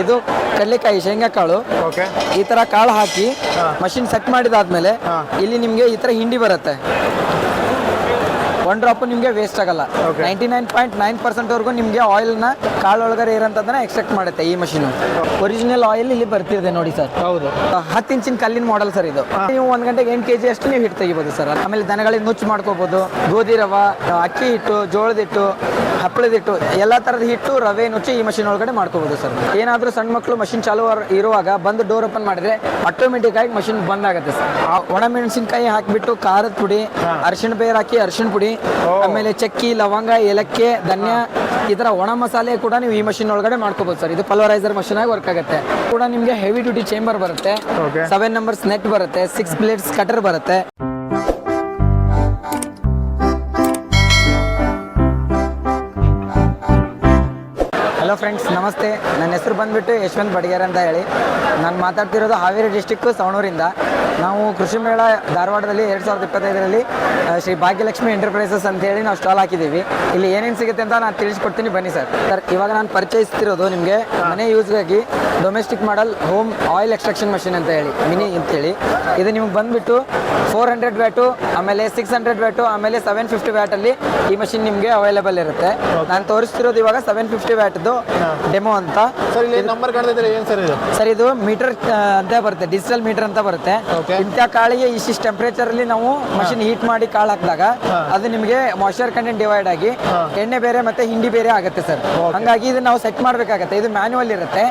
ಇದು ಕಡ್ಲೆಕಾಯಿ ಶೇಂಗಾ ಕಾಳು ಓಕೆ ಈ ತರ ಕಾಳು ಹಾಕಿ ಮಷಿನ್ ಸೆಟ್ ಮಾಡಿದಾದ್ಮೇಲೆ ಇಲ್ಲಿ ನಿಮ್ಗೆ ಈ ತರ ಹಿಂಡಿ ಬರುತ್ತೆ. ಒನ್ ಡ್ರಾಪ್ ನಿಮಗೆ ವೇಸ್ಟ್ ಆಗಲ್ಲ. Ninety nine point nine percent ವರೆಗೂ ನಿಮಗೆ ಆಯಿಲ್ನ ಕಾಳು ಒಳಗಡೆ ಇರೋಂಥದ್ದನ್ನ ಎಕ್ಸ್ಟ್ರಾಕ್ಟ್ ಮಾಡುತ್ತೆ ಈ ಮಷೀನು ಒರಿಜಿನಲ್ ಆಯಿಲ್ ಇಲ್ಲಿ ಬರ್ತಿದೆ ನೋಡಿ ಸರ್ ಹೌದು. ಹತ್ತು ಇಂಚಿನ ಕಲ್ಲಿನ ಮಾಡೆಲ್ ಸರ್ ಇದು. ನೀವು ಒಂದು ಗಂಟೆಗೆ ಎಂಟು ಕೆಜಿ ಅಷ್ಟು ನೀವು ಹಿಟ್ಟು ತೆಗಿಬೋದು ಸರ್ ಆಮೇಲೆ ದನಗಳಿಗೆ ನುಚ್ಚು ಮಾಡ್ಕೋಬೋದು ಗೋಧಿ ರವ ಅಕ್ಕಿ ಹಿಟ್ಟು ಜೋಳದ ಹಿಟ್ಟು ಹಪ್ಪಳದ ಹಿಟ್ಟು ಎಲ್ಲಾ ತರದ ಹಿಟ್ಟು ರವೆ ನುಚ್ಚಿ ಈ ಮಷೀನ್ ಒಳಗಡೆ ಮಾಡ್ಕೋಬಹುದು ಸರ್ ಏನಾದ್ರೂ ಸಣ್ಣ ಮಕ್ಕಳು ಮಷೀನ್ ಚಾಲು ಇರುವಾಗ ಬಂದು ಡೋರ್ ಓಪನ್ ಮಾಡಿದ್ರೆ ಆಟೋಮೆಟಿಕ್ ಆಗಿ ಮಷೀನ್ ಬಂದ್ ಆಗುತ್ತೆ ಸರ್ ಆ ಒಣ ಮೆಣಸಿನಕಾಯಿ ಹಾಕಿಬಿಟ್ಟು ಖಾರದ ಪುಡಿ ಅರಿಶಿಣ ಬೇರ್ ಹಾಕಿ ಅರಿಶಿಣ ಪುಡಿ ಆಮೇಲೆ ಚಕ್ಕಿ ಲವಂಗ ಏಲಕ್ಕಿ ಧನ್ಯ ಈ ತರ ಒಣ ಮಸಾಲೆ ಕೂಡ ನೀವು ಈ ಮಷಿನ್ ಒಳಗಡೆ ಮಾಡ್ಕೋಬಹುದು ಸರ್. ಇದು ಪಲ್ವರೈಸರ್ ಮಷಿನ್ ಆಗಿ ವರ್ಕ್ ಆಗುತ್ತೆ. ಕೂಡ ನಿಮ್ಗೆ ಹೆವಿ ಡ್ಯೂಟಿ ಚೇಂಬರ್ ಬರುತ್ತೆ. ಸೆವೆನ್ ನಂಬರ್ಸ್ ನೆಟ್ ಬರುತ್ತೆ. ಸಿಕ್ಸ್ ಪ್ಲೇಟ್ಸ್ ಕಟರ್ ಬರುತ್ತೆ. ಫ್ರೆಂಡ್ಸ್, ನಮಸ್ತೆ. ನನ್ನ ಹೆಸರು ಬಂದ್ಬಿಟ್ಟು ಯಶವಂತ್ ಬಡಿಗೇರ್ ಅಂತ ಹೇಳಿ. ನಾನು ಮಾತಾಡ್ತಿರೋದು ಹಾವೇರಿ ಡಿಸ್ಟಿಕ್ಕು ಸವಣೂರಿಂದ. ನಾವು ಕೃಷಿ ಮೇಳ ಧಾರವಾಡದಲ್ಲಿ ಎರಡು ಸಾವಿರದ ಇಪ್ಪತ್ತೈದರಲ್ಲಿ ಶ್ರೀ ಭಾಗ್ಯಲಕ್ಷ್ಮಿ ಎಂಟರ್ಪ್ರೈಸಸ್ ಅಂತ ಹೇಳಿ ನಾವು ಸ್ಟಾಲ್ ಹಾಕಿದ್ದೀವಿ. ಇಲ್ಲಿ ಏನೇನು ಸಿಗುತ್ತೆ ಅಂತ ನಾನು ತಿಳಿಸ್ಕೊಡ್ತೀನಿ ಬನ್ನಿ ಸರ್. ಸರ್, ಇವಾಗ ನಾನು ಪರಿಚಯಿಸ್ತಿರೋದು ನಿಮಗೆ ಮನೆ ಯೂಸ್ಗಾಗಿ domestic model home oil extraction machine ಅಂತ ಹೇಳಿ ಮಿನಿ ಅಂತೇಳಿ ಇದು ನಿಮ್ಗೆ ಬಂದ್ಬಿಟ್ಟು ಫೋರ್ ಹಂಡ್ರೆಡ್ ವ್ಯಾಟು ಆಮೇಲೆ ಸಿಕ್ಸ್ ಹಂಡ್ರೆಡ್ ವ್ಯಾಟು ಆಮೇಲೆ ಸೆವೆನ್ ಫಿಫ್ಟಿ ವ್ಯಾಟಲ್ಲಿ ಈ ಮಷಿನ್ ನಿಮಗೆ ಅವೈಲೇಬಲ್ ಇರುತ್ತೆ. ನಾನು ತೋರಿಸ್ತಿರೋದು ಇವಾಗ ಸೆವೆನ್ ಫಿಫ್ಟಿ ವ್ಯಾಟ್ದು ಡೆಮೋ ಅಂತ. ಸರ್ ಇಲ್ಲಿ ನಂಬರ್ ಕಾಣ್ತಿದ್ರೆ ಏನು ಸರ್ ಇದು? ಸರ್ ಇದು ಮೀಟರ್ ಅಂತ ಬರುತ್ತೆ ಡಿಜಿಟಲ್ ಮೀಟರ್ ಅಂತ ಬರುತ್ತೆ. ಇಂಥ ಕಾಳಿಗೆ ಇಷ್ಟಿಷ್ಟು ಟೆಂಪರೇಚರ್ ಅಲ್ಲಿ ನಾವು ಮಷಿನ್ ಹೀಟ್ ಮಾಡಿ ಕಾಳು ಹಾಕಿದಾಗ ಅದು ನಿಮಗೆ ಮಾಯ್ಚರ್ ಕಂಟೆಂಟ್ ಡಿವೈಡ್ ಆಗಿ ಎಣ್ಣೆ ಬೇರೆ ಮತ್ತೆ ಹಿಂಡಿ ಬೇರೆ ಆಗುತ್ತೆ ಸರ್. ಹಂಗಾಗಿ ಇದು ನಾವು ಸೆಟ್ ಮಾಡ್ಬೇಕಾಗತ್ತೆ ಇದು ಮ್ಯಾನ್ಯುವಲ್ ಇರುತ್ತೆ.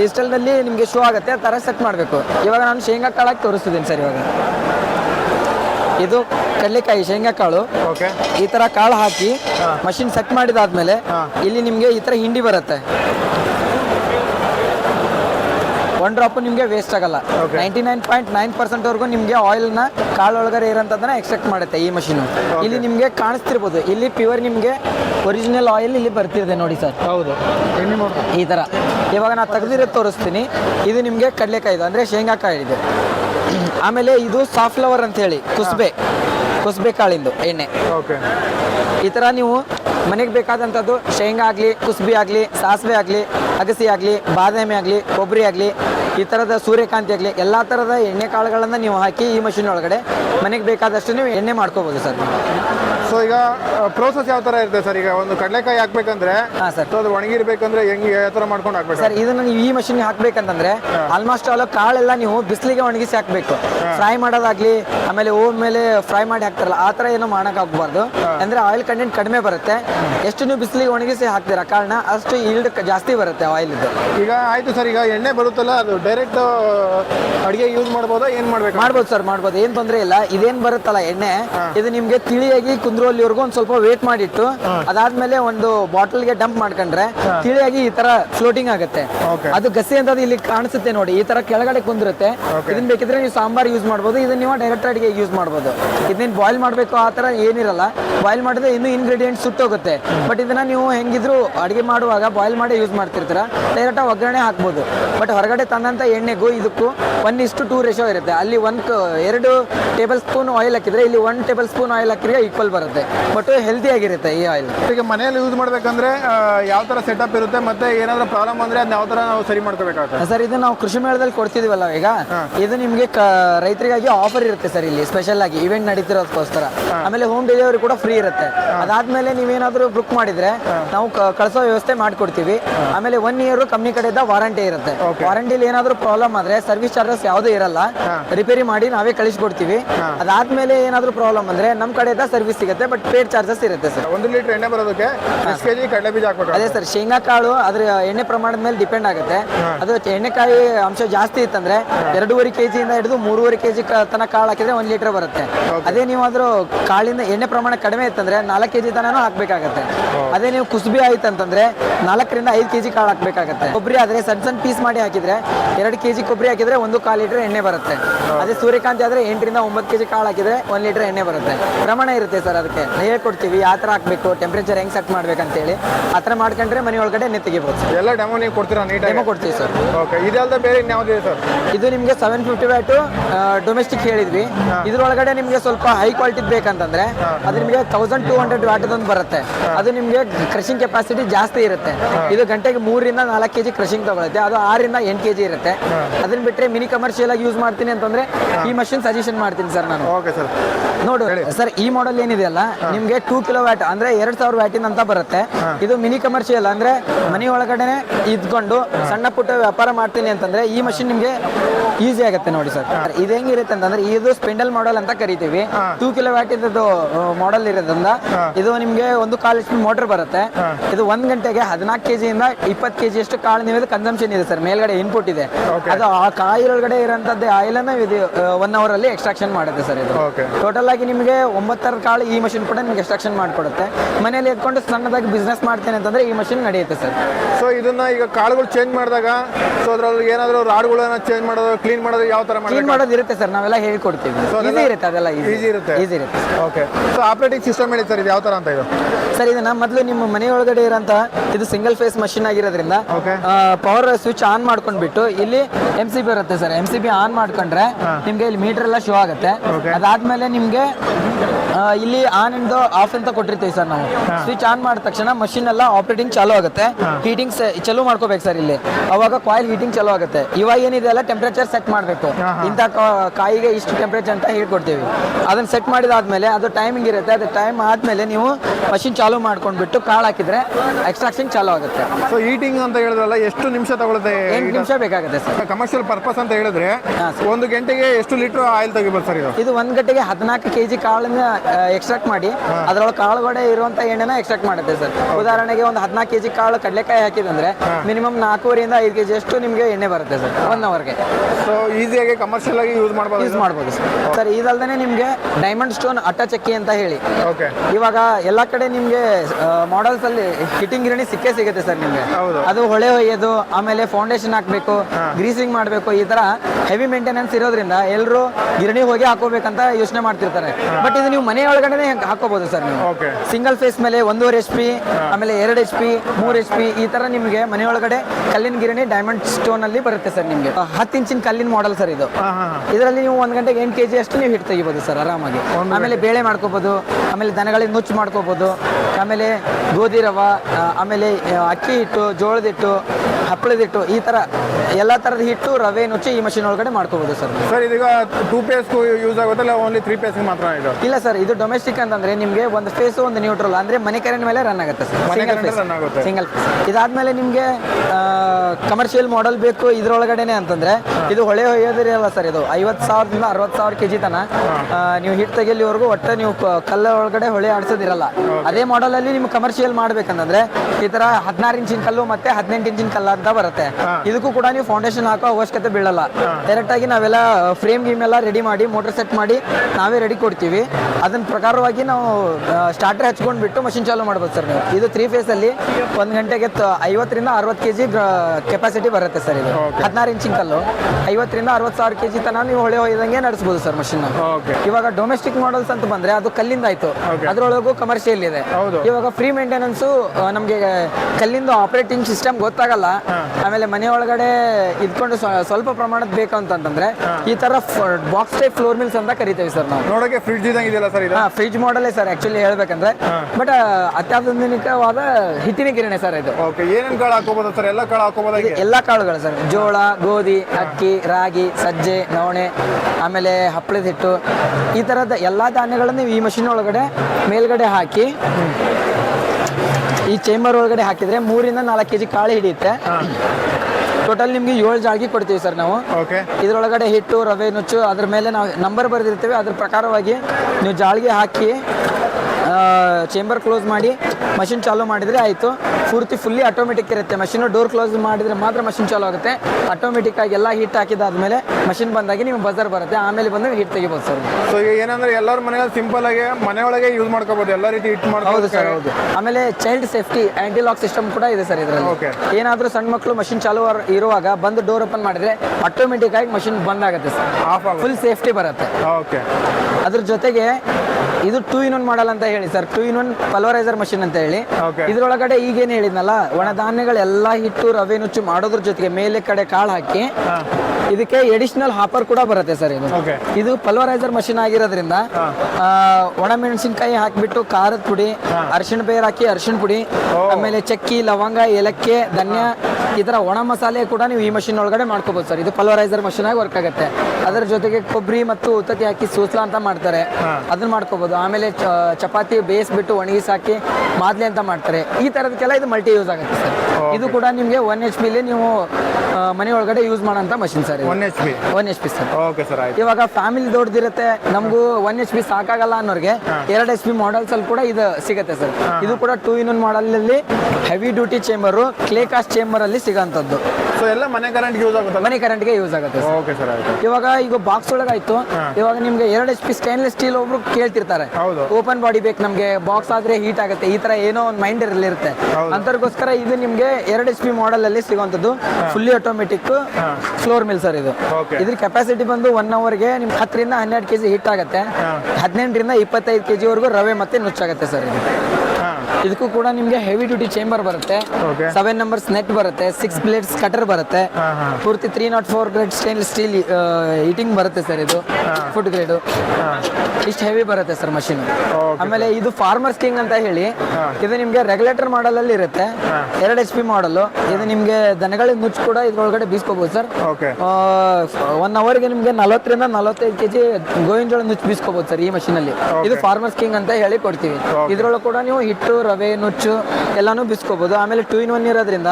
ಡಿಜಿಟಲ್ನಲ್ಲಿ ನಿಮಗೆ ಶೋ ಆಗುತ್ತೆ ಆ ತರ ಸೆಟ್ ಮಾಡಬೇಕು. ಇವಾಗ ನಾನು ಶೇಂಗಾ ಕಾಳಾಗಿ ತೋರಿಸ್ತಿದ್ದೀನಿ ಸರ್ ಇವಾಗ. ಇದು ಕಡಲೆಕಾಯಿ ಶೇಂಗಾ ಕಾಳು ಓಕೆ. ಈ ತರ ಕಾಳು ಹಾಕಿ ಮಷಿನ್ ಸೆಟ್ ಮಾಡಿದಾದ್ಮೇಲೆ ಇಲ್ಲಿ ನಿಮ್ಗೆ ಈ ತರ ಹಿಂಡಿ ಬರುತ್ತೆ. ಒನ್ ಡ್ರಾಪ್ ನಿಮ್ಗೆ ವೇಸ್ಟ್ ಆಗಲ್ಲ. Ninety nine point nine percent ವರ್ಗೂ ನಿಮ್ಗೆ ಆಯಿಲ್ನ ಕಾಳು ಒಳಗಡೆ ಇರೋಂಥದ್ದನ್ನ ಎಕ್ಸ್ಟ್ರಾಕ್ಟ್ ಮಾಡುತ್ತೆ ಈ ಮಷೀನ್ ಇಲ್ಲಿ ನಿಮ್ಗೆ ಕಾಣಿಸ್ತಿರ್ಬೋದು. ಇಲ್ಲಿ ಪ್ಯೂರ್ ನಿಮ್ಗೆ ಒರಿಜಿನಲ್ ಆಯಿಲ್ ಇಲ್ಲಿ ಬರ್ತಿದೆ ನೋಡಿ ಸರ್ ಹೌದು. ಈ ತರ. ಇವಾಗ ನಾನು ತೆಗೆದಿರೋದು ತೋರಿಸ್ತೀನಿ. ಇದು ನಿಮ್ಗೆ ಕಡಲೆಕಾಯಿ ಇದು ಅಂದ್ರೆ ಶೇಂಗಾಕಾಯಿ ಇದೆ. ಆಮೇಲೆ ಇದು ಸಾಫ್ಲವರ್ ಅಂತ ಹೇಳಿ ಕುಸ್ಬೆ. ಕುಸ್ಬೆ ಕಾಳಿಂದು ಎಣ್ಣೆ. ಓಕೆ. ಈ ಥರ ನೀವು ಮನೆಗೆ ಬೇಕಾದಂಥದ್ದು ಶೇಂಗಾ ಆಗಲಿ ಕುಸ್ಬಿ ಆಗಲಿ ಸಾಸಿವೆ ಆಗಲಿ ಅಗಸಿ ಆಗಲಿ ಬಾದಾಮಿ ಆಗಲಿ ಕೊಬ್ಬರಿ ಆಗಲಿ ಈ ಥರದ ಸೂರ್ಯಕಾಂತಿ ಆಗಲಿ ಎಲ್ಲ ಥರದ ಎಣ್ಣೆ ಕಾಳುಗಳನ್ನು ನೀವು ಹಾಕಿ ಈ ಮಷಿನ್ ಒಳಗಡೆ ಮನೆಗೆ ಬೇಕಾದಷ್ಟು ನೀವು ಎಣ್ಣೆ ಮಾಡ್ಕೋಬೋದು ಸರ್. ಸೊ ಈಗ ಪ್ರೋಸೆಸ್ ಯಾವ ತರ ಇರುತ್ತೆ ಸರ್? ಈಗ ಒಂದು ಕಡಲೆಕಾಯಿ ಹಾಕ್ಬೇಕಂದ್ರೆ ಹಾಂ ಸರ್. ಸೊ ಅದು ಒಣಗಿರ್ಬೇಕಂದ್ರೆ ಹೆಂಗೆ ಯಾವ ತರ ಮಾಡ್ಕೊಂಡು ಹಾಕ್ಬೇಕು? ಸರ್ ಇದನ್ನ ನೀವು ಈ ಮಷಿನ್ ಹಾಕ್ಬೇಕಂತಂದ್ರೆ ಆಲ್ಮೋಸ್ಟ್ ಆಲ್ ಕಾಳೆಲ್ಲ ನೀವು ಬಿಸಿಲಿಗೆ ಒಣಗಿಸಿ ಹಾಕ್ಬೇಕು. ಫ್ರೈ ಮಾಡೋದಾಗ್ಲಿ ಆಮೇಲೆ ಓವ್ ಮೇಲೆ ಫ್ರೈ ಮಾಡಿ ಹಾಕ್ತಾರಲ್ಲ ಆ ಥರ ಏನೋ ಮಾಡಕ್ ಹೋಗ್ಬಾರ್ದು ಅಂದ್ರೆ ಆಯಿಲ್ ಕಂಟೆಂಟ್ ಕಡಿಮೆ ಬರುತ್ತೆ. ಎಷ್ಟು ನೀವು ಬಿಸಿಲಿಗೆ ಒಣಗಿಸಿ ಹಾಕ್ತೀರಾ ಕಾರಣ ಅಷ್ಟು ಈಲ್ಡ್ ಜಾಸ್ತಿ ಬರುತ್ತೆ ಆಯಿಲ್ ಇದು ಈಗ ಆಯ್ತು ಸರ್ ಈಗ ಎಣ್ಣೆ ಬರುತ್ತಲ್ಲ ಅದು ಡೈರೆಕ್ಟ್ ಅಡಿಗೆ ಯೂಸ್ ಮಾಡ್ಬೋದಾ ಏನ್ ಮಾಡ್ಬೇಕು? ಮಾಡ್ಬೋದು ಸರ್ ಮಾಡ್ಬೋದು. ಏನ್ ತೊಂದರೆ ಇಲ್ಲ. ಇದೇನ್ ಬರುತ್ತಲ್ಲ ಎಣ್ಣೆ ಇದು ನಿಮ್ಗೆ ತಿಳಿಯಾಗಿ ಕುಂದ್ರೋಲ್ಲಿವರೆಗೂ ಒಂದ್ ಸ್ವಲ್ಪ ವೇಟ್ ಮಾಡಿಟ್ಟು ಅದಾದ್ಮೇಲೆ ಒಂದು ಬಾಟಲ್ಗೆ ಡಂಪ್ ಮಾಡ್ಕೊಂಡ್ರೆ ತಿಳಿಯಾಗಿ ಈ ತರ ಫ್ಲೋಟಿಂಗ್ ಆಗುತ್ತೆ. ಅದು ಗಸಿ ಅಂತ ಇಲ್ಲಿ ಕಾಣಿಸುತ್ತೆ ನೋಡಿ. ಈ ತರ ಕೆಳಗಡೆ ಕುಂದಿರುತ್ತೆ. ಇದನ್ನ ಬೇಕಿದ್ರೆ ನೀವು ಸಾಂಬಾರ್ ಯೂಸ್ ಮಾಡಬಹುದು ಇದನ್ನ ನೀವು ಡೈರೆಕ್ಟ್ ಅಡಿಗೆ ಯೂಸ್ ಮಾಡಬಹುದು ಇದನ್ನ ಬಾಯ್ಲ್ ಮಾಡಬೇಕು ಆ ತರ ಏನಿರಲ್ಲ. ಬಾಯ್ಲ್ ಮಾಡಿದ್ರೆ ಇನ್ನು ಇಂಗ್ರೀಡಿಯೆಂಟ್ ಸುಟ್ಟೋಗುತ್ತೆ. ಬಟ್ ಇದನ್ನ ನೀವು ಹೆಂಗಿದ್ರು ಅಡಿಗೆ ಮಾಡುವಾಗ ಬಾಯ್ಲ್ ಮಾಡಿ ಯೂಸ್ ಮಾಡ್ತಿರ್ತೀರ? ಡೈರೆಕ್ಟ್ ಒಗ್ಗರಣೆ ಹಾಕ್ಬಹುದು ಬಟ್ ಹೊರಗಡೆ ತಂದಂತ ಎಣ್ಣೆಗೂ ಇದಕ್ಕೂ ಒನ್ ಇಷ್ಟು ಟೂ ರೇಷೋ ಇರುತ್ತೆ. ಅಲ್ಲಿ ಒನ್ ಎರಡು ಟೇಬಲ್ ಸ್ಪೂನ್ ಆಯಿಲ್ ಹಾಕಿದ್ರೆ ಇಲ್ಲಿ ಒನ್ ಟೇಬಲ್ ಸ್ಪೂನ್ ಆಯಿಲ್ ಹಾಕಿದ್ರೆ ಈಕ್ವಲ್ ಬರುತ್ತೆ. ಬಟ್ ಹೆಲ್ದಿ ಆಗಿರುತ್ತೆ ಈ ಆಯಿಲ್ ಈಗ ಮನೆಯಲ್ಲಿ ಯೂಸ್ ಮಾಡ್ಬೇಕಂದ್ರೆ ಯಾವ ಥರ ಸೆಟಪ್ ಇರುತ್ತೆ ಮತ್ತೆ ಏನಾದರೂ ಪ್ರಾಬ್ಲಮ್ ಅಂದ್ರೆ ಅದನ್ನ ಯಾವ ಥರ ನಾವು ಸರಿ ಮಾಡ್ಕೋಬೇಕಾಗುತ್ತೆ? ಸರ್ ಇದು ನಾವು ಕೃಷಿ ಮೇಳದಲ್ಲಿ ಕೊಡ್ತಿದೀವಲ್ಲ ಈಗ? ಇದು ನಿಮಗೆ ರೈತರಿಗಾಗಿ ಆಫರ್ ಇರುತ್ತೆ ಸರ್ ಇಲ್ಲಿ ಸ್ಪೆಷಲ್ ಆಗಿ ಇವೆಂಟ್ ನಡೀತಿರೋದಕ್ಕೋಸ್ಕರ. ಆಮೇಲೆ ಹೋಮ್ ಡೆಲಿವರಿ ಕೂಡ ಫ್ರೀ ಇರುತ್ತೆ. ಅದಾದ್ಮೇಲೆ ನೀವೇನಾದರೂ ಬುಕ್ ಮಾಡಿದ್ರೆ ನಾವು ಕಳಿಸೋ ಕಳ್ಸೋ ವ್ಯವಸ್ಥೆ ಮಾಡ್ಕೊಡ್ತೀವಿ. ಆಮೇಲೆ ಒನ್ ಇಯರ್ ಕಂಪ್ನಿ ಕಡೆಯಿಂದ ವಾರಂಟಿ ಇರುತ್ತೆ. ವಾರಂಟಿಲಿ ಏನಾದ್ರೂ ಪ್ರಾಬ್ಲಮ್ ಆದ್ರೆ ಸರ್ವಿಸ್ ಚಾರ್ಜಸ್ ಯಾವುದೇ ಇರಲ್ಲ. ರಿಪೇರಿ ಮಾಡಿ ನಾವೇ ಕಳಿಸ್ಕೊಡ್ತೀವಿ. ಅದಾದ್ಮೇಲೆ ಏನಾದ್ರೂ ಪ್ರಾಬ್ಲಮ್ ಅಂದ್ರೆ ನಮ್ಮ ಕಡೆಯಿಂದ ಸರ್ವಿಸ್ ಸಿಗುತ್ತೆ. ಬಟ್ ಪೇಡ್ ಚಾರ್ಜಸ್ ಇರುತ್ತೆ ಸರ್ ಒಂದು ಲೀಟರ್ ಎಣ್ಣೆ ಬರೋದಕ್ಕೆ ಎಷ್ಟು ಕೆಜಿ ಕಡಲೆ ಬೀಜ ಹಾಕ್ಬೇಕು ಅದೇ ಸರ್ ಶೇಂಗಾ ಕಾಳು ಅದ್ರ ಎಣ್ಣೆ ಪ್ರಮಾಣದ ಮೇಲೆ ಡಿಪೆಂಡ್ ಆಗುತ್ತೆ. ಅದು ಎಣ್ಣೆಕಾಯಿ ಅಂಶ ಜಾಸ್ತಿ ಇತ್ತಂದ್ರೆ ಎರಡೂವರೆ ಕೆಜಿ ಇಂದ ಹಿಡಿದು ಮೂರುವರೆ ಕೆಜಿ ತನಕ ಕಾಳು ಹಾಕಿದ್ರೆ ಒಂದು ಲೀಟರ್ ಬರುತ್ತೆ. ಅದೇ ನೀವು ಅದ್ರ ಕಾಳಿಂದ ಎಣ್ಣೆ ಪ್ರಮಾಣ ಕಡಿಮೆ ಇತ್ತಂದ್ರೆ ನಾಲ್ಕು ಕೆಜಿ ತನಕ ಹಾಕ್ಬೇಕಾಗತ್ತೆ. ಅದೇ ನೀವು ಕುಸುಬಿ ಆಯ್ತು ಅಂತಂದ್ರೆ ನಾಲ್ಕರಿಂದ ಐದು ಕೆಜಿ ಕಾಳು ಹಾಕ್ಬೇಕಾಗತ್ತೆ. ಕೊಬ್ಬರಿ ಆದ್ರೆ ಸಣ್ಣ ಸಣ್ಣ ಪೀಸ್ ಮಾಡಿ ಹಾಕಿದ್ರೆ ಎರಡು ಕೆಜಿ ಕೊಬ್ಬರಿ ಹಾಕಿದ್ರೆ ಒಂದು ಕಾಲು ಲೀಟರ್ ಎಣ್ಣೆ ಬರುತ್ತೆ. ಅದೇ ಸೂರ್ಯಕಾಂತಿ ಆದ್ರೆ ಎಂಟರಿಂದ ಒಂಬತ್ತು ಕೆಜಿ ಕಾಳು ಹಾಕಿದ್ರೆ ಒಂದು ಲೀಟರ್ ಎಣ್ಣೆ ಬರುತ್ತೆ. ಪ್ರಮಾಣ ಇರುತ್ತೆ ಸರ್ ಅದಕ್ಕೆ ಹೇಳ್ಕೊಡ್ತೀವಿ ಯಾವ ಥರ ಹಾಕಬೇಕು ಟೆಂಪ್ರೇಚರ್ ಹೆಂಗೆ ಸೆಟ್ ಮಾಡ್ಬೇಕಂತೇಳಿ. ಆ ಥರ ಮಾಡ್ಕೊಂಡ್ರೆ ಮನೆ ಒಳಗಡೆ ಎಣ್ಣೆ ತೆಗಿಬೋದು ಸರ್. ಎಲ್ಲ ಡೆಮೋ ನೀವು ಕೊಡ್ತೀರಾ ನೀಟಾಗಿ ಡೆಮೋ ಕೊಡ್ತೀವಿ ಸರ್. ಓಕೆ ಇದಲ್ದ ಬೇರೆ ಇನ್ಯಾವುದಿದೆ ಸರ್? ಇದು ನಿಮಗೆ ಸೆವೆನ್ ಫಿಫ್ಟಿ ವ್ಯಾಟು ಡೊಮೆಸ್ಟಿಕ್ ಹೇಳಿದ್ವಿ. ಇದ್ರೊಳಗಡೆ ನಿಮಗೆ ಸ್ವಲ್ಪ ಹೈ ಕ್ವಾಲಿಟಿ ಬೇಕಂತಂದ್ರೆ ಅದು ನಿಮಗೆ ತೌಸಂಡ್ ಟೂ ಹಂಡ್ರೆಡ್ ವ್ಯಾಟದೊಂದು ಬರುತ್ತೆ. ಅದು ನಿಮಗೆ ಕ್ರಷಿಂಗ್ ಕೆಪಾಸಿಟಿ ಜಾಸ್ತಿ ಇರುತ್ತೆ. ಇದು ಗಂಟೆಗೆ ಮೂರರಿಂದ ನಾಲ್ಕು ಕೆಜಿ ಕ್ರಷಿಂಗ್ ತಗೊಳುತ್ತೆ. ಅದು ಆರರಿಂದ ಎಂಟು ಕೆಜಿ ಇರುತ್ತೆ. ಅದನ್ನ ಬಿಟ್ಟರೆ ಮಿನಿ ಕಮರ್ಷಿಯಲ್ ಆಗಿ ಯೂಸ್ ಮಾಡ್ತೀನಿ ಅಂತಂದ್ರೆ ಈ ಮಷಿನ್ ಸಜೆಷನ್ ಮಾಡ್ತೀನಿ ಸರ್ ನಾನು. ಓಕೆ ಸರ್ ನೋಡು ಸರ್ ಈ ಮಾಡೆಲ್ ಏನಿದೆಯಲ್ಲ ನಿಮ್ಗೆ ಟೂ ಕಿಲೋ ವ್ಯಾಟ್ ಅಂದ್ರೆ ಎರಡ್ ಸಾವಿರ ವ್ಯಾಟಿನ ಅಂತ ಬರುತ್ತೆ. ಇದು ಮಿನಿ ಕಮರ್ಷಿಯಲ್ ಅಂದ್ರೆ ಮನಿ ಒಳಗಡೆನೆ ಇದ್ಕೊಂಡು ಸಣ್ಣ ಪುಟ್ಟ ವ್ಯಾಪಾರ ಮಾಡ್ತೀನಿ ಅಂತಂದ್ರೆ ಈ ಮಷಿನ್ ನಿಮ್ಗೆ ಈಸಿ ಆಗುತ್ತೆ ನೋಡಿ ಸರ್. ಇದು ಹೆಂಗಿರುತ್ತೆ ಅಂತಂದ್ರೆ ಇದು ಸ್ಪಿಂಡಲ್ ಮಾಡೆಲ್ ಅಂತ ಕರಿತೀವಿ. ಟೂ ಕಿಲೋ ವ್ಯಾಟ್ ಇದ್ದು ಮಾಡೆಲ್ ಇರೋದ್ರಿಂದ ಇದು ನಿಮ್ಗೆ ಒಂದು ಕಾಲ್ ಮೋಟರ್ ಬರುತ್ತೆ. ಇದು ಒಂದ್ ಗಂಟೆಗೆ ಹದಿನಾಲ್ಕು ಕೆಜಿ ಇಂದ ಇಪ್ಪತ್ತು ಕೆಜಿ ಅಷ್ಟು ಕಾಳು ನೀವು ಕನ್ಸಂಪ್ಷನ್ ಇದೆ ಸರ್ ಮೇಲ್ಗಡೆ ಇನ್ಪುಟ್ ಇದೆ. ಅದು ಆ ಕಾಯಿ ಒಳಗಡೆ ಇರೋಂಥದ್ದು ಆಯಿಲ್ ಅನ್ನ ಇದು ಒನ್ ಅವರ್ ಅಲ್ಲಿ ಎಕ್ಸ್ಟ್ರಾಕ್ಷನ್ ಮಾಡುತ್ತೆ ಸರ್ ಇದು. ಟೋಟಲ್ ಆಗಿ ನಿಮಗೆ ಒಂಬತ್ತರ ಕಾಳು ಈ ಮಷಿನ್ ಕೂಡ ನಿಮಗೆ ಎಕ್ಸ್ಟ್ರಾಕ್ಷನ್ ಮಾಡಿಕೊಡುತ್ತೆ. ಮನೇಲಿ ಎತ್ಕೊಂಡು ಸಣ್ಣದಾಗಿ ಬಿಸ್ನೆಸ್ ಮಾಡ್ತೇನೆ ಅಂತಂದ್ರೆ ಈ ಮಷಿನ್ ನಡೆಯುತ್ತೆ ಸರ್. ಸೊ ಇದನ್ನ ಈಗ ಕಾಳುಗಳು ಚೇಂಜ್ ಮಾಡಿದಾಗ ಸೊ ಅದ್ರಲ್ಲಿ ಏನಾದರೂ ರಾಡ್ಗಳನ್ನ ಚೇಂಜ್ ಮಾಡೋದು ಕ್ಲೀನ್ ಮಾಡೋದು ಯಾವ ಥರ ಕ್ಲೀನ್ ಮಾಡೋದು ಇರುತ್ತೆ ಸರ್ ನಾವೆಲ್ಲ ಹೇಳ್ಕೊಡ್ತೀವಿ. So ಅದೆಲ್ಲ ಈಸಿ ಇರುತ್ತೆ ಅದೆಲ್ಲ ಈಸಿ ಇರುತ್ತೆ? ಈಸಿ ಇರುತ್ತೆ ಓಕೆ ಸೊ ಆಪರೇಟಿಂಗ್ ಸಿಸ್ಟಮ್ ಹೇಳಿ ಸರ್ ಇದು ಯಾವ ಥರ ಅಂತ ಇದು? ಸರ್ ಇದನ್ನ ಮೊದಲು ನಿಮ್ಮ ಮನೆ ಒಳಗಡೆ ಇರೋಂಥ ಇದು ಸಿಂಗಲ್ ಫೇಸ್ ಮಷಿನ್ ಆಗಿರೋದ್ರಿಂದ Okay. ಪವರ್ ಸ್ವಿಚ್ ಆನ್ ಮಾಡ್ಕೊಂಡ್ಬಿಟ್ಟು ಇಲ್ಲಿ ಎಂ ಸಿ ಬಿ ಇರುತ್ತೆ sir. M C B on ಮಾಡ್ಕೊಂಡ್ರೆ ನಿಮ್ಗೆ ಇಲ್ಲಿ ಮೀಟರ್ ಎಲ್ಲ ಶೋ ಆಗುತ್ತೆ. Okay. ಅದಾದ್ಮೇಲೆ ನಿಮ್ಗೆ ಆ, ಇಲ್ಲಿ ಆನ್ ಇಂದ ಆಫ್ ಅಂತ ಕೊಟ್ಟಿರ್ತೀವಿ ಸರ್ ನಾವು. ಸ್ವಿಚ್ ಆನ್ ಮಾಡಿದ ತಕ್ಷಣ ಮಷಿನ್ ಎಲ್ಲ ಆಪರೇಟಿಂಗ್ ಚಾಲೂ ಆಗುತ್ತೆ. ಹೀಟಿಂಗ್ ಚಾಲೂ ಮಾಡ್ಕೋಬೇಕು ಸರ್ ಇಲ್ಲಿ. ಅವಾಗ ಕಾಯಿಲ್ ಹೀಟಿಂಗ್ ಚಾಲೂ ಆಗುತ್ತೆ. ಇವಾಗ ಏನಿದೆ ಅಲ್ಲ ಟೆಂಪ್ರೇಚರ್ ಸೆಟ್ ಮಾಡಬೇಕು. ಇಂಥ ಕಾಯಿಗೆ ಇಷ್ಟು ಟೆಂಪ್ರೇಚರ್ ಅಂತ ಹೇಳ್ಕೊಡ್ತೀವಿ. ಅದನ್ನ ಸೆಟ್ ಮಾಡಿದಾದ್ಮೇಲೆ ಅದು ಟೈಮಿಂಗ್ ಇರುತ್ತೆ. ಅದು ಟೈಮ್ ಆದ್ಮೇಲೆ ನೀವು ಮಷಿನ್ ಚಾಲೂ ಮಾಡ್ಕೊಂಡ್ಬಿಟ್ಟು ಕಾಳು ಹಾಕಿದ್ರೆ ಎಕ್ಸ್ಟ್ರಾಕ್ಷನ್ ಚಾಲೂ ಆಗುತ್ತೆ. ಸೊ ಹೀಟಿಂಗ್ ಅಂತ ಹೇಳಿದ್ರಲ್ಲ ಎಷ್ಟು ನಿಮಿಷ ತಗೊಳುತ್ತೆ ಎಂಟು ನಿಮಿಷ ಬೇಕಾಗುತ್ತೆ ಸರ್. ಕಮರ್ಷಿಯಲ್ ಪರ್ಪಸ್ ಅಂತ ಹೇಳಿದ್ರೆ ಒಂದು ಗಂಟೆಗೆ ಎಷ್ಟು ಲೀಟರ್ ಆಯಿಲ್ ತೆಗಿಬೋದು ಸರ್ ಇದು? ಇದು ಒಂದ್ ಗಂಟೆಗೆ ಹದಿನಾಲ್ಕು ಕೆಜಿ ಕಾಳನ್ನ ಎಕ್ಸ್ಟ್ರಾಕ್ಟ್ ಮಾಡಿ ಅದರೊಳಗೆ ಕಾಳುಗಡೆ ಇರುವಂತ ಎಣ್ಣೆನ ಎಕ್ಸ್ಟ್ರಾಕ್ಟ್ ಮಾಡುತ್ತೆ ಸರ್ ಉದಾಹರಣೆಗೆ ಒಂದು ಹದಿನಾಲ್ಕು ಕೆಜಿ ಕಾಳು ಕಡಲೆಕಾಯಿ ಹಾಕಿದಂದ್ರೆ ಮಿನಿಮಮ್ ನಾಲ್ಕೂವರೆಯಿಂದ ಐದು ಕೆಜಿ ಅಷ್ಟು ನಿಮಗೆ ಎಣ್ಣೆ ಬರುತ್ತೆ ಸರ್ ಒನ್ ಅವರ್ಗೆ ಸೊ ಈಸಿಯಾಗಿ ಕಮರ್ಷಿಯಲ್ ಆಗಿ ಯೂಸ್ ಮಾಡ್ಬೋದು ಯೂಸ್ ಮಾಡ್ಬೋದು ಸರ್ ಸರ್ ಇದಲ್ದೇ ನಿಮಗೆ ಡೈಮಂಡ್ ಸ್ಟೋನ್ ಅಟ್ಟ ಚಕ್ಕಿ ಅಂತ ಹೇಳಿ. ಓಕೆ ಇವಾಗ ಎಲ್ಲಾ ಕಡೆ ನಿಮಗೆ ಮಾಡೆಲ್ಸ್ ಅಲ್ಲಿ ಹಿಟ್ಟಿಂಗ್ ಗಿರಣಿ ಸಿಕ್ಕೇ ಸಿಗುತ್ತೆ ಸರ್ ನಿಮಗೆ. ಹೌದು. ಅದು ಹೊಳೆ ಹೊಯ್ಯೋದು ಆಮೇಲೆ ಫೌಂಡೇಶನ್ ಹಾಕಬೇಕು ಗ್ರೀಸಿಂಗ್ ಮಾಡಬೇಕು ಈ ತರ ಹೆವಿ ಮೇಂಟೆನೆನ್ಸ್ ಇರೋದ್ರಿಂದ ಎಲ್ಲರೂ ಗಿರಣಿ ಹೋಗಿ ಹಾಕೋಬೇಕಂತ ಯೋಚನೆ ಮಾಡ್ತಿರ್ತಾರೆ. ಬಟ್ ಇದು ನೀವು ಮನೆ ಒಳಗಡೆ ಹಾಕೋಬಹುದು ಸರ್ ನೀವು? ಸಿಂಗಲ್ ಫೇಸ್ ಮೇಲೆ ಒಂದೂವರೆ ಎಚ್ ಪಿ ಆಮೇಲೆ ಎರಡು ಎಚ್ ಪಿ ಮೂರು ಎಚ್ ಪಿ ಈ ತರ ನಿಮಗೆ ಮನೆ ಒಳಗಡೆ ಕಲ್ಲಿನ ಗಿರಣಿ ಡೈಮಂಡ್ ಸ್ಟೋನ್ ಅಲ್ಲಿ ಬರುತ್ತೆ ಸರ್ ನಿಮಗೆ. ಹತ್ತು ಇಂಚಿನ ಕಲ್ಲಿನ ಮಾಡೆಲ್ ಸರ್ ಇದು. ಹಾಂ ಹಾಂ ಇದರಲ್ಲಿ ನೀವು ಒಂದ್ ಗಂಟೆಗೆ ಎಂಟು ಕೆಜಿ ಅಷ್ಟು ನೀವು ಹಿಟ್ಟು ತೆಗಿಬೋದು ಸರ್ ಆರಾಮಾಗಿ. ಆಮೇಲೆ ಬೇಳೆ ಮಾಡ್ಕೋಬಹುದು ಆಮೇಲೆ ದನಗಳಿಗೆ ನುಚ್ಚು ಮಾಡ್ಕೋಬಹುದು ಆಮೇಲೆ ಗೋಧಿ ರವ ಆ, ಆಮೇಲೆ ಆ, ಅಕ್ಕಿ ಹಿಟ್ಟು ಜೋಳದ ಹಿಟ್ಟು ಹಪ್ಪಳದ ಹಿಟ್ಟು ಈ ತರ ಎಲ್ಲ ತರದ ಹಿಟ್ಟು ರವೆ ನುಚ್ಚಿ ಈ ಮಷಿನ್ ಒಳಗಡೆ ಮಾಡ್ಕೋಬಹುದು ಸರ್ ಸರ್ ಇದೀಗ ಟೂ ಪೇಸ್ಗೂ ಯೂಸ್ ಆಗುತ್ತಲ್ಲ ಓನ್ಲಿ ತ್ರೀ ಪೇಸ್ಗೆ ಮಾತ್ರ ಇದು? ಇಲ್ಲ ಸರ್ ಇದು ಡೊಮೆಸ್ಟಿಕ್ ಅಂತಂದ್ರೆ ನಿಮಗೆ ಒಂದು ಫೇಸ್ ಒಂದು ನ್ಯೂಟ್ರಲ್ ಅಂದ್ರೆ ಮನೆ ಕರೆಂಟ್ ಮೇಲೆ ರನ್ ಆಗುತ್ತೆ ಸರ್. ಸಿಂಗಲ್ ಫೇಸ್ ಸಿಂಗಲ್ ಆಗುತ್ತೆ. ಸಿಂಗಲ್ ಇದಾದ್ಮೇಲೆ ನಿಮಗೆ ಕಮರ್ಷಿಯಲ್ ಮಾಡೆಲ್ ಬೇಕು ಇದ್ರೊಳಗಡೆನೆ ಅಂತಂದ್ರೆ ಇದು ಹೊಳೆ ಹೊಯ್ಯೋದಿರಲ್ಲ ಸರ್ ಇದು. ಐವತ್ತು ಸಾವಿರದಿಂದ ಅರವತ್ತು ಸಾವಿರ ಕೆಜಿ ತನ ನೀವು ಹಿಟ್ ತೆಗೆಯಲಿವರೆಗೂ ಒಟ್ಟೆ ನೀವು ಕಲ್ಲ ಒಳಗಡೆ ಹೊಳೆ ಆಡಿಸೋದಿರಲ್ಲ. ಅದೇ ಮಾಡೆಲ್ ಅಲ್ಲಿ ನಿಮ್ಗೆ ಕಮರ್ಷಿಯಲ್ ಮಾಡ್ಬೇಕಂತಂದ್ರೆ ಈ ತರ ಹದಿನಾರು ಇಂಚಿನ ಕಲ್ಲು ಮತ್ತೆ ಹದಿನೆಂಟು ಇಂಚಿನ ಕಲ್ಲು ಅಂತ ಬರುತ್ತೆ. ಇದಕ್ಕೂ ಕೂಡ ನೀವು ಫೌಂಡೇಶನ್ ಹಾಕೋ ಅವಶ್ಯಕತೆ ಬೀಳಲ್ಲ. ಡೈರೆಕ್ಟ್ ಆಗಿ ನಾವೆಲ್ಲ ಫ್ರೇಮ್ ಗೀಮ್ ಎಲ್ಲ ರೆಡಿ ಮಾಡಿ ಮೋಟರ್ ಸೆಟ್ ಮಾಡಿ ನಾವೇ ರೆಡಿ ಕೊಡ್ತೀವಿ. ಅದನ್ನ ಪ್ರಕಾರವಾಗಿ ನಾವು ಸ್ಟಾರ್ಟರ್ ಹಚ್ಕೊಂಡು ಬಿಟ್ಟು ಮಷಿನ್ ಚಾಲು ಮಾಡ್ಬೋದು ಸರ್ ನೀವು. ಇದು ತ್ರೀ ಫೇಸ್ ಅಲ್ಲಿ ಒಂದ್ ಗಂಟೆಗೆ ಐವತ್ತರಿಂದ ಅರವತ್ತು ಕೆಜಿ ಕೆಪಾಸಿಟಿ ಬರುತ್ತೆ ಸರ್ ಇದು. ಹದಿನಾರು ಇಂಚಿನ ಕಲ್ಲು. ಐವತ್ತರಿಂದ ಅರವತ್ತು ಸಾವಿರ ಕೆಜಿ ತನಕ ನೀವು ಹೊಳೆ ಹೊಯ್ದಂಗೆ ನಡೆಸಬಹುದು ಸರ್ ಮಷಿನ್ ಇವಾಗ ಡೊಮೆಸ್ಟಿಕ್ ಮಾಡೆಲ್ಸ್ ಅಂತ ಬಂದ್ರೆ ಅದು ಕಲ್ಲಿಂದ ಆಯ್ತು. ಅದ್ರೊಳಗೂ ಕಮರ್ಷಿಯಲ್ ಇದೆ. ಇವಾಗ ಫ್ರೀ ಮೇಂಟೆನೆನ್ಸ್ ನಮಗೆ ಕಲ್ಲಿಂದ ಆಪರೇಟಿಂಗ್ ಸಿಸ್ಟಮ್ ಗೊತ್ತಾಗಲ್ಲ. ಆಮೇಲೆ ಮನೆ ಒಳಗಡೆ ಇದ್ಕೊಂಡು ಸ್ವಲ್ಪ ಪ್ರಮಾಣದ ಬೇಕು ಅಂತಂದ್ರೆ ಈ ತರ ಬಾಕ್ಸ್ ಟೈಪ್ ಫ್ಲೋರ್ ಮಿಲ್ಸ್ ಅಂತ ಕರಿತೇವೆ ಸರ್ ನಾವು. ನೋಡೋಕೆ ಫ್ರಿಡ್ಜ್ ಇದಂಗಿದೆಯಲ್ಲ ಇದೆಯಲ್ಲ ಸರ್ ಇದು? ಫ್ರಿಜ್ ಮಾಡಲೇ ಸರ್ ಆಕ್ಚುಲಿ ಹೇಳ್ಬೇಕಂದ್ರೆ. ಬಟ್ ಅತ್ಯಾಧುನಿಕವಾದ ಹಿಟ್ಟಿನ ಗಿರಣೆ ಸರ್ ಇದು. ಓಕೆ ಏನೇನು ಕಾಳು ಹಾಕೋಬಹುದು ಸರ್? ಎಲ್ಲ ಕಾಳು ಹಾಕೋಬಹುದು ಎಲ್ಲ ಕಾಳುಗಳು ಸರ್. ಜೋಳ ಗೋಧಿ ಅಕ್ಕಿ ರಾಗಿ ಸಜ್ಜೆ ನವಣೆ ಆಮೇಲೆ ಹಪ್ಪಳದ ಹಿಟ್ಟು. ಈ ತರದ ಎಲ್ಲಾ ಧಾನ್ಯಗಳನ್ನು ಈ ಮಷಿನ್ ಒಳಗಡೆ ಮೇಲ್ಗಡೆ ಹಾಕಿ ಈ ಚೇಂಬರ್ ಒಳಗಡೆ ಹಾಕಿದ್ರೆ ಮೂರಿಂದ ನಾಲ್ಕು ಕೆಜಿ ಕಾಳು ಹಿಡಿಯುತ್ತೆ. ಟೋಟಲ್ ನಿಮ್ಗೆ ಏಳು ಜಾಳ್ಗಿ ಕೊಡ್ತೀವಿ ಸರ್ ನಾವು. ಓಕೆ. ಇದ್ರೊಳಗಡೆ ಹಿಟ್ಟು ರವೆ ನುಚ್ಚು ಅದ್ರ ಮೇಲೆ ನಾವು ನಂಬರ್ ಬರೆದಿರ್ತೇವೆ. ಅದ್ರ ಪ್ರಕಾರವಾಗಿ ನೀವು ಜಾಳಿಗೆ ಹಾಕಿ ಚೇಂಬರ್ ಕ್ಲೋಸ್ ಮಾಡಿ ಮಷಿನ್ ಚಾಲೂ ಮಾಡಿದರೆ ಆಯಿತು. ಪೂರ್ತಿ ಫುಲ್ಲಿ ಆಟೋಮೆಟಿಕ್ ಇರುತ್ತೆ. ಮಷಿನ್ ಡೋರ್ ಕ್ಲೋಸ್ ಮಾಡಿದರೆ ಮಾತ್ರ ಮಷಿನ್ ಚಾಲೂ ಆಗುತ್ತೆ. ಆಟೋಮೆಟಿಕ್ ಆಗಿ ಎಲ್ಲ ಹೀಟ್ ಹಾಕಿದಾದ್ಮೇಲೆ ಮಷಿನ್ ಬಂದಾಗಿ ನಿಮ್ಗೆ ಬಜರ್ ಬರುತ್ತೆ. ಆಮೇಲೆ ಬಂದಾಗ ಹೀಟ್ ತೆಗಿಬೋದು ಸರ್ ಸೊ ಈಗ ಏನಂದ್ರೆ ಎಲ್ಲರ ಮನೆಯಲ್ಲಿ ಸಿಂಪಲ್ ಆಗಿ ಮನೆ ಒಳಗೆ ಯೂಸ್ ಮಾಡ್ಕೋಬಹುದು ಎಲ್ಲ ರೀತಿ ಹಿಟ್ ಹೌದು ಸರ್ ಹೌದು. ಆಮೇಲೆ child safety anti lock system ಕೂಡ ಇದೆ ಸರ್ ಇದರಲ್ಲಿ. ಏನಾದರೂ ಸಣ್ಣ ಮಕ್ಕಳು ಮಷಿನ್ ಚಾಲು ಇರುವಾಗ ಬಂದು ಡೋರ್ ಓಪನ್ ಮಾಡಿದ್ರೆ ಆಟೋಮೆಟಿಕ್ ಆಗಿ ಮಷಿನ್ ಬಂದ್ ಆಗುತ್ತೆ ಸರ್ ಫುಲ್ ಸೇಫ್ಟಿ ಬರುತ್ತೆ. ಓಕೆ ಅದ್ರ ಜೊತೆಗೆ ಇದು ಟೂ ಇನ್ ಒನ್ ಮಾಡಲ್ ಅಂತ ಹೇಳಿ sir two in one pulveriser machine ಅಂತ. ಹೇಳಿ. ಇದ್ರೊಳಗಡೆ ಈಗೇನು ಹೇಳಿದ್ನಲ್ಲ ಒಣ ಧಾನ್ಯಗಳೆಲ್ಲ ಹಿಟ್ಟು ರವೆ ನುಚ್ಚು ಮಾಡೋದ್ರ ಜೊತೆಗೆ ಮೇಲೆ ಕಡೆ ಕಾಳು ಹಾಕಿ ಇದಕ್ಕೆ ಎಡಿಷನಲ್ ಹಾಪರ್ ಕೂಡ ಬರುತ್ತೆ ಸರ್ ಇದು. ಇದು ಪಲ್ವರೈಸರ್ ಮಷಿನ್ ಆಗಿರೋದ್ರಿಂದ ಒಣ ಮೆಣಸಿನಕಾಯಿ ಹಾಕಿಬಿಟ್ಟು ಖಾರದ ಪುಡಿ ಅರಿಶಿಣ ಬೇರ್ ಹಾಕಿ ಅರಿಶಿಣ ಪುಡಿ ಆಮೇಲೆ ಚಕ್ಕಿ ಲವಂಗ ಏಲಕ್ಕಿ ಧನ್ಯ ಈ ತರ ಒಣ ಮಸಾಲೆ ಕೂಡ ನೀವು ಈ ಮಷಿನ್ ಒಳಗಡೆ ಮಾಡ್ಕೋಬಹುದು ಸರ್ ಇದು ಪಲ್ವರೈಸರ್ ಮಷಿನ್ ಆಗಿ ವರ್ಕ್ ಆಗುತ್ತೆ. ಅದರ ಜೊತೆಗೆ ಕೊಬ್ಬರಿ ಮತ್ತು ಉತ್ತತಿ ಹಾಕಿ ಸೂಸ್ಲಾ ಅಂತ ಮಾಡ್ತಾರೆ. ಅದನ್ನ ಮಾಡ್ಕೋಬಹುದು ಆಮೇಲೆ ಚಪಾತಿ ಬೇಯಿಸ್ಬಿಟ್ಟು ಒಣಗಿಸಿ ಹಾಕಿ ಮಾದ್ಲಿ ಅಂತ ಮಾಡ್ತಾರೆ. ಈ ತರದಕ್ಕೆಲ್ಲ ಇದು ಮಲ್ಟಿ ಯೂಸ್ ಆಗುತ್ತೆ ಸರ್ ಇದು ಕೂಡ ನಿಮಗೆ ಒನ್ ಎಚ್ ಪಿಲಿ ನೀವು ಮನೆ ಒಳಗಡೆ use ಮಾಡೋಂತ machine sir one H P one H P sir okay sir ಆಯ್ತು. ಇವಾಗ ಫ್ಯಾಮಿಲಿ ದೊಡ್ಡದಿರುತ್ತೆ. ನಮಗೂ ಒನ್ ಎಚ್ ಪಿ ಸಾಕಾಗಲ್ಲ ಅನ್ನೋರಿಗೆ ಎರಡು ಎಚ್ ಪಿ ಮಾಡಲ್ಸ್ ಅಲ್ಲಿ ಕೂಡ ಇದು ಸಿಗುತ್ತೆ ಸರ್ ಇದು ಕೂಡ ಟೂ ಇನ್ ಒನ್ ಮಾಡಲ್ ಅಲ್ಲಿ heavy duty chamber clay cast chamber ಅಲ್ಲಿ ಸಿಗಂತದ್ದು. ಸೊ ಎಲ್ಲ ಮನೆ ಕರೆಂಟ್ ಯೂಸ್ ಆಗುತ್ತೆ ಮನೆ ಕರೆಂಟ್ಗೆ ಯೂಸ್ ಆಗುತ್ತೆ ಸರ್. ಓಕೆ ಸರ್ ಆಯ್ತು. ಇವಾಗ ಈಗ ಬಾಕ್ಸ್ ಒಳಗಾಯ್ತು. ಇವಾಗ ನಿಮ್ಗೆ ಎರಡು ಎಚ್ ಪಿ ಸ್ಟೈನ್ಲೆಸ್ ಸ್ಟೀಲ್ ಒಬ್ರು ಕೇಳ್ತಿರ್ತಾರೆ. ಹೌದು. ಓಪನ್ ಬಾಡಿ ಬೇಕು ನಮ್ಗೆ ಬಾಕ್ಸ್ ಆದ್ರೆ ಹೀಟ್ ಆಗುತ್ತೆ. ಈ ತರ ಏನೋ ಒಂದು ಮೈಂಡ್ ಇರುತ್ತೆ. ಹೌದು. ಅಂತರ್ಗೋಸ್ಕರ ಇದು ನಿಮ್ಗೆ ಎರಡು ಎಚ್ ಪಿ ಮಾಡೆಲ್ ಅಲ್ಲಿ ಸಿಗುವಂತದ್ದು fully automatic flour mill sir ಇದು. ಇದ್ರ ಕೆಪಾಸಿಟಿ ಬಂದು ಒನ್ ಅವರ್ಗೆ ನಿಮ್ಗೆ ಹತ್ತರಿಂದ ಹನ್ನೆರಡು ಕೆಜಿ ಹಿಟ್ ಆಗುತ್ತೆ. ಹದಿನೆಂಟರಿಂದ ಇಪ್ಪತ್ತೈದು ಕೆಜಿ ವರೆಗೂ ರವೆ ಮತ್ತೆ ನುಚ್ಚಾಗುತ್ತೆ ಸರ್ ಇದು. ಇದಕ್ಕೂ ಕೂಡ ನಿಮ್ಗೆ ಹೆವಿ ಡ್ಯೂಟಿ ಚೇಂಬರ್ ಬರುತ್ತೆ. ಸೆವೆನ್ ನಂಬರ್ಸ್ ನೆಟ್ ಬರುತ್ತೆ ಸಿಕ್ಸ್ ಪ್ಲೇಟ್ಸ್ ಕಟರ್ ಬರುತ್ತೆ. ಪೂರ್ತಿ three not four grade stainless steel heating ಬರುತ್ತೆ ಸರ್ ಇದು ಫುಡ್ ಗ್ರೇಡ್ ಇಷ್ಟು ಹೆವಿ ಬರುತ್ತೆ ಸರ್ ಮಷಿನ್ ಆಮೇಲೆ ಇದು ಫಾರ್ಮರ್ಸ್ ಕಿಂಗ್ ಅಂತ ಹೇಳಿ ಇದು ನಿಮ್ಗೆ ರೆಗ್ಯುಲೇಟರ್ ಮಾಡಲ್ ಅಲ್ಲಿ ಇರುತ್ತೆ. ಎರಡು ಎಚ್ ಪಿ ಮಾಡಲ್ ಇದು ನಿಮ್ಗೆ ದನಗಳಿಗೆ ಮುಚ್ಚ ಕೂಡ ಇದ್ರೊಳಗಡೆ ಬೀಸ್ಕೋಬಹುದು ಸರ್ ಒನ್ ಅವರ್ಗೆ ನಿಮ್ಗೆ ನಲವತ್ತರಿಂದ ನಲವತ್ತೈದು ಕೆಜಿ ಗೋವಿನ ಜೋಳ ನುಚ್ಚು ಬೀಸ್ಕೋಬಹುದು ಸರ್ ಈ machine ಅಲ್ಲಿ. ಇದು ಫಾರ್ಮರ್ಸ್ ಕಿಂಗ್ ಅಂತ ಹೇಳಿ ಕೊಡ್ತೀವಿ. ಇದ್ರೊಳಗೆ ಕೂಡ ನೀವು ಹಿಟ್ಟು ರವೆ ನುಚ್ಚು ಎಲ್ಲಾನು ಬಿಸ್ಕೋಬಹುದು ಆಮೇಲೆ ಟೂ ಇನ್ ಒನ್ ಇರೋದ್ರಿಂದ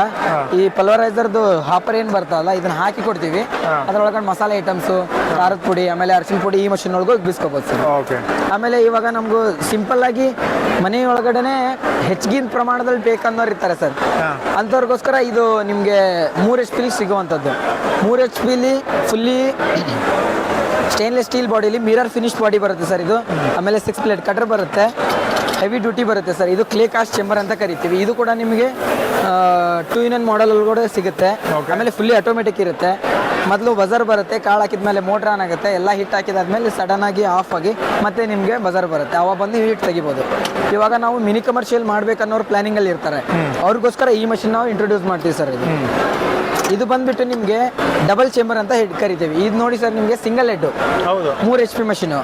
ಈ ಪಲ್ವರೈಸರ್ದು ಹಾಪರ್ ಏನ್ ಬರ್ತಲ್ಲ ಇದನ್ನ ಹಾಕಿ ಕೊಡ್ತೀವಿ. ಅದ್ರೊಳಗಡೆ ಮಸಾಲೆ ಐಟಮ್ಸ್ ಖಾರದ ಪುಡಿ ಆಮೇಲೆ ಅರಸಿನ ಪುಡಿ ಈ ಮಷಿನ್ ಒಳಗೆ ಬಿಸ್ಕೋಬಹುದು ಸರ್ ಆಮೇಲೆ ಇವಾಗ ನಮಗೂ ಸಿಂಪಲ್ ಆಗಿ ಮನೆಯೊಳಗಡೆನೆ ಹೆಚ್ಚಿಗಿನ ಪ್ರಮಾಣದಲ್ಲಿ ಬೇಕನ್ನೋರು ಇರ್ತಾರೆ ಸರ್ ಅಂತವ್ರಿಗೋಸ್ಕರ ಅಂಥವ್ರಿಗೋಸ್ಕರ ಇದು ನಿಮಗೆ ಮೂರ್ ಎಚ್ ಪಿಲಿ ಸಿಗುವಂಥದ್ದು. ಮೂರ್ ಎಚ್ ಪಿಲಿ ಫುಲ್ಲಿ ಸ್ಟೇನ್ಲೆಸ್ ಸ್ಟೀಲ್ ಬಾಡಿಲಿ ಮಿರರ್ ಫಿನಿಶ್ ಬಾಡಿ ಬರುತ್ತೆ ಸರ್ ಇದು. ಆಮೇಲೆ ಸಿಕ್ಸ್ ಪ್ಲೇಟ್ ಕಟರ್ ಬರುತ್ತೆ. ಹೆವಿ ಡ್ಯೂಟಿ ಬರುತ್ತೆ ಸರ್. ಇದು ಕ್ಲೇ ಕಾಸ್ಟ್ ಚೇಂಬರ್ ಅಂತ ಕರಿತೀವಿ. ಇದು ಕೂಡ ನಿಮಗೆ ಟೂ ಇನ್ ಒನ್ ಮಾಡಲ್ ಕೂಡ ಸಿಗುತ್ತೆ. ಆಮೇಲೆ ಫುಲ್ಲಿ ಆಟೋಮೆಟಿಕ್ ಇರುತ್ತೆ. ಮೊದಲು ಬಜರ್ ಬರುತ್ತೆ ಕಾಳು ಹಾಕಿದ್ಮೇಲೆ ಮೋಟ್ರ್ ಆನ್ ಆಗುತ್ತೆ ಎಲ್ಲ ಹಿಟ್ ಹಾಕಿದಾದ್ಮೇಲೆ ಸಡನ್ ಆಗಿ ಆಫ್ ಆಗಿ ಮತ್ತೆ ನಿಮಗೆ ಬಜರ್ ಬರುತ್ತೆ. ಅವಾಗ ಬಂದು ಹಿಟ್ ತೆಗಿಬೋದು. ಇವಾಗ ನಾವು ಮಿನಿ ಕಮರ್ಷಿಯಲ್ ಮಾಡ್ಬೇಕನ್ನೋರು ಪ್ಲಾನಿಂಗ್ ಅಲ್ಲಿ ಇರ್ತಾರೆ ಅವ್ರಿಗೋಸ್ಕರ ಈ ಮಷಿನ್ ನಾವು ಇಂಟ್ರೊಡ್ಯೂಸ್ ಮಾಡ್ತೀವಿ ಸರ್ ಇದು. ಇದು ಬಂದ್ಬಿಟ್ಟು ನಿಮಗೆ ಡಬಲ್ ಚೇಂಬರ್ ಅಂತ ಹೆಡ್ ಕರಿತೀವಿ. ಇದು ನೋಡಿ ಸರ್ ನಿಮಗೆ ಸಿಂಗಲ್ ಹೆಡ್ ಹೌದು. ಮೂರ್ ಎಚ್ ಪಿ ಮಷೀನ್.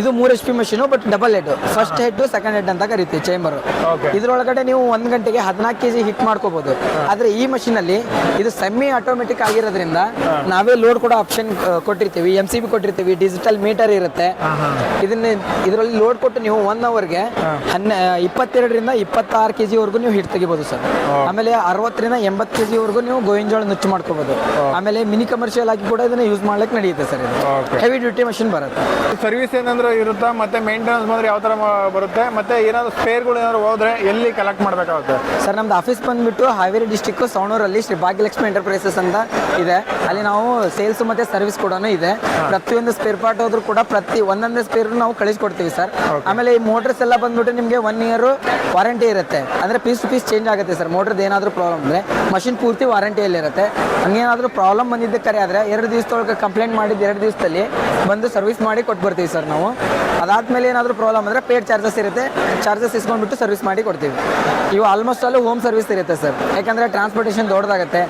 ಇದು ಮೂರ್ H P machine but double head first head second head ಅಂತ ಕರಿತೀವಿ ಚೇಂಬರ್ ಇದ್ರೊಳಗಡೆ ನೀವು ಒಂದ್ ಗಂಟೆಗೆ ಹದಿನಾಲ್ಕು ಕೆಜಿ ಹಿಟ್ ಮಾಡ್ಕೋಬಹುದು ಆದ್ರೆ ಈ ಮಷೀನ್ ಅಲ್ಲಿ ಇದು ಸೆಮಿ ಆಟೋಮೆಟಿಕ್ ಆಗಿರೋದ್ರಿಂದ ನಾವೇ ಲೋಡ್ ಕೂಡ ಆಪ್ಷನ್ ಕೊಟ್ಟಿರ್ತೀವಿ. ಎಂ ಸಿ ಬಿ ಕೊಟ್ಟಿರ್ತೀವಿ. ಡಿಜಿಟಲ್ ಮೀಟರ್ ಇರುತ್ತೆ. ಇದನ್ನ ಇದರಲ್ಲಿ ಲೋಡ್ ಕೊಟ್ಟು ನೀವು ಒನ್ ಅವರ್ಗೆ ಹನ್ನೆ ಇಪ್ಪತ್ತೆರಡರಿಂದ ಇಪ್ಪತ್ತಾರು ಕೆಜಿ ವರೆಗೂ ನೀವು ಹಿಟ್ ತೆಗಿಬಹುದು ಸರ್ ಆಮೇಲೆ ಅರವತ್ತರಿಂದ ಎಂಬತ್ತು ಕೆಜಿ ವರೆಗೂ ನೀವು ಗೋವಿನ ಜೋಳ ನುಚ್ಚು ಮಾಡ್ಕೋಬಹುದು ಆಮೇಲೆ ಮಿನಿ ಕಮರ್ಷಿಯಲ್ ಆಗಿ ಕೂಡ ಇದನ್ನ ಯೂಸ್ ಮಾಡ್ಲಿಕ್ಕೆ ನಡೆಯುತ್ತೆ ಸರ್ ಇದು. ಹೆವಿ ಡ್ಯೂಟಿ ಮಷಿನ್ ಬರುತ್ತೆ. ಸರ್ವಿಸ್ ಏನಂದ್ರೆ ಇರುತ್ತಾ ಮತ್ತೆ ಮೇಂಟೆನೆನ್ಸ್ ಬಂದ್ರೆ ಯಾವ ತರ ಬರುತ್ತೆ ಮತ್ತೆ ಏನಾದ್ರು ಸ್ಪೇರ್ಗಳು ಏನಾದ್ರು ಹೋದ್ರೆ ಎಲ್ಲಿ ಕಲೆಕ್ಟ್ ಮಾಡಬೇಕಾಗುತ್ತೆ? ಸರ್ ನಮ್ದು ಆಫೀಸ್ ಬಂದ್ಬಿಟ್ಟು ಹಾವೇರಿ ಡಿಸ್ಟಿಕ್ ಸವಣೂರಲ್ಲಿ ಶ್ರೀ ಭಾಗ್ಯಲಕ್ಷ್ಮಿ ಎಂಟರ್ಪ್ರೈಸಸ್ ಅಂತ ಇದೆ. ಅಲ್ಲಿ ನಾವು ಸೇಲ್ಸ್ ಮತ್ತೆ ಸರ್ವಿಸ್ ಕೂಡ ಇದೆ. ಪ್ರತಿಯೊಂದು ಸ್ಪೇರ್ ಪಾರ್ಟ್ ಹೋದ್ರು ಕೂಡ ಪ್ರತಿ ಒಂದೊಂದೇ ಸ್ಪೇರ್ ನಾವು ಕಳಿಸ್ಕೊಡ್ತೀವಿ ಸರ್. ಆಮೇಲೆ ಈ ಮೋಟರ್ಸ್ ಎಲ್ಲ ಬಂದ್ಬಿಟ್ಟು ನಿಮಗೆ ಒನ್ ಇಯರ್ ವಾರಂಟಿ ಇರುತ್ತೆ. ಅಂದ್ರೆ ಪೀಸ್ ಟು ಪೀಸ್ ಚೇಂಜ್ ಆಗುತ್ತೆ ಸರ್. ಮೋಟರ್ದು ಏನಾದರೂ ಪ್ರಾಬ್ಲಮ್ ಅಂದ್ರೆ ಮಷಿನ್ ಪೂರ್ತಿ ವಾರಂಟಿಯಲ್ಲಿ ಇರುತ್ತೆ ಹಂಗೇನಾದರೂ ಪ್ರಾಬ್ಲಮ್ ಬಂದಿದ್ದ ಕರೆ ಆದರೆ ಎರಡು ದಿವಸದೊಳಗೆ ಕಂಪ್ಲೇಂಟ್ ಮಾಡಿದ್ದು ಎರಡು ದಿವಸದಲ್ಲಿ ಬಂದು ಸರ್ವಿಸ್ ಮಾಡಿ ಕೊಟ್ಟು ಬರ್ತೀವಿ ಸರ್ ನಾವು. ಅದಾದ್ಮೇಲೆ ಏನಾದರೂ ಪ್ರಾಬ್ಲಮ್ ಅಂದರೆ ಪೇಡ್ ಚಾರ್ಜಸ್ ಇರುತ್ತೆ ಚಾರ್ಜಸ್ ಇಸ್ಕೊಂಡ್ಬಿಟ್ಟು ಸರ್ವಿಸ್ ಮಾಡಿ ಕೊಡ್ತೀವಿ. ಇವು ಆಲ್ಮೋಸ್ಟ್ ಅಲ್ಲೂ ಹೋಮ್ ಸರ್ವಿಸ್ ಇರುತ್ತೆ ಸರ್ ಯಾಕಂದರೆ ಟ್ರಾನ್ಸ್ಪೋರ್ಟೇಷನ್ ದೊಡ್ಡದಾಗುತ್ತೆ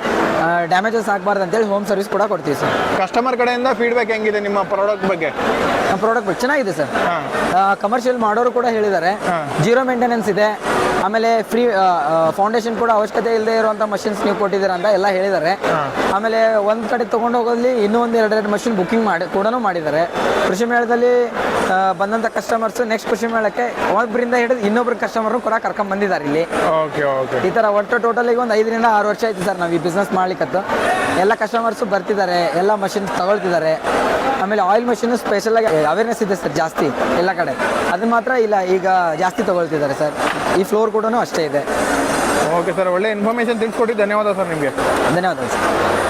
ಡ್ಯಾಮೇಜಸ್ ಆಗಬಾರ್ದು ಅಂತೇಳಿ ಹೋಮ್ ಸರ್ವಿಸ್ ಕೂಡ ಕೊಡ್ತೀವಿ ಸರ್ ಕಸ್ಟಮರ್ ಕಡೆಯಿಂದ ಫೀಡ್ಬ್ಯಾಕ್ ಹೆಂಗಿದೆ ನಿಮ್ಮ ಪ್ರಾಡಕ್ಟ್ ಬಗ್ಗೆ? ನಮ್ಮ ಪ್ರಾಡಕ್ಟ್ ಚೆನ್ನಾಗಿದೆ ಸರ್ ಕಮರ್ಷಿಯಲ್ ಮಾಡೋರು ಕೂಡ ಹೇಳಿದ್ದಾರೆ. ಜೀರೋ ಮೇಂಟೆನೆನ್ಸ್ ಇದೆ. ಆಮೇಲೆ ಫ್ರೀ ಫೌಂಡೇಶನ್ ಕೂಡ ಅವಶ್ಯಕತೆ ಇಲ್ಲದೆ ಇರುವಂಥ ಮಷಿನ್ಸ್ ನೀವು ಕೊಟ್ಟಿದ್ದೀರ ಅಂತ ಎಲ್ಲ ಹೇಳಿದ್ದಾರೆ. ಆಮೇಲೆ ಒಂದು ಕಡೆ ತೊಗೊಂಡು ಹೋಗೋದ್ರಲ್ಲಿ ಇನ್ನೂ ಒಂದು ಎರಡೆರಡು ಮಷಿನ್ ಬುಕಿಂಗ್ ಮಾಡಿ ಕೂಡ ಮಾಡಿದ್ದಾರೆ. ಕೃಷಿ ಮೇಳದಲ್ಲಿ ಬಂದಂಥ ಕಸ್ಟಮರ್ಸ್ ನೆಕ್ಸ್ಟ್ ಕೃಷಿ ಮೇಳಕ್ಕೆ ಒಬ್ಬರಿಂದ ಹಿಡಿದು ಇನ್ನೊಬ್ರು ಕಸ್ಟಮರ್ನು ಕೂಡ ಕರ್ಕೊಂಡ್ ಬಂದಿದ್ದಾರೆ ಇಲ್ಲಿ. ಓಕೆ ಓಕೆ ಈ ಥರ ಒಟ್ಟು ಟೋಟಲ್ ಈಗ ಒಂದು ಐದರಿಂದ ಆರು ವರ್ಷ ಆಯ್ತು ಸರ್ ನಾವು ಈ ಬಿಸ್ನೆಸ್ ಮಾಡ್ಲಿಕ್ಕತ್ತು ಎಲ್ಲ ಕಸ್ಟಮರ್ಸು ಬರ್ತಿದ್ದಾರೆ ಎಲ್ಲ ಮಷಿನ್ಸ್ ತಗೊಳ್ತಿದ್ದಾರೆ. ಆಮೇಲೆ ಆಯಿಲ್ ಮಷಿನ್ ಸ್ಪೆಷಲ್ ಆಗಿ ಅವೇರ್ನೆಸ್ ಇದೆ ಸರ್ ಜಾಸ್ತಿ ಎಲ್ಲ ಕಡೆ. ಅದು ಮಾತ್ರ ಇಲ್ಲ ಈಗ ಜಾಸ್ತಿ ತಗೊಳ್ತಿದ್ದಾರೆ ಸರ್. ಈ ಫ್ಲೋರ್ ಕೂಡ ಅಷ್ಟೇ ಇದೆ. ಓಕೆ ಸರ್ ಒಳ್ಳೆ ಇನ್ಫಾರ್ಮೇಷನ್ ತಿಳಿಸ್ಕೊಟ್ಟು ಧನ್ಯವಾದ ಸರ್ ನಿಮಗೆ. ಧನ್ಯವಾದ ಸರ್.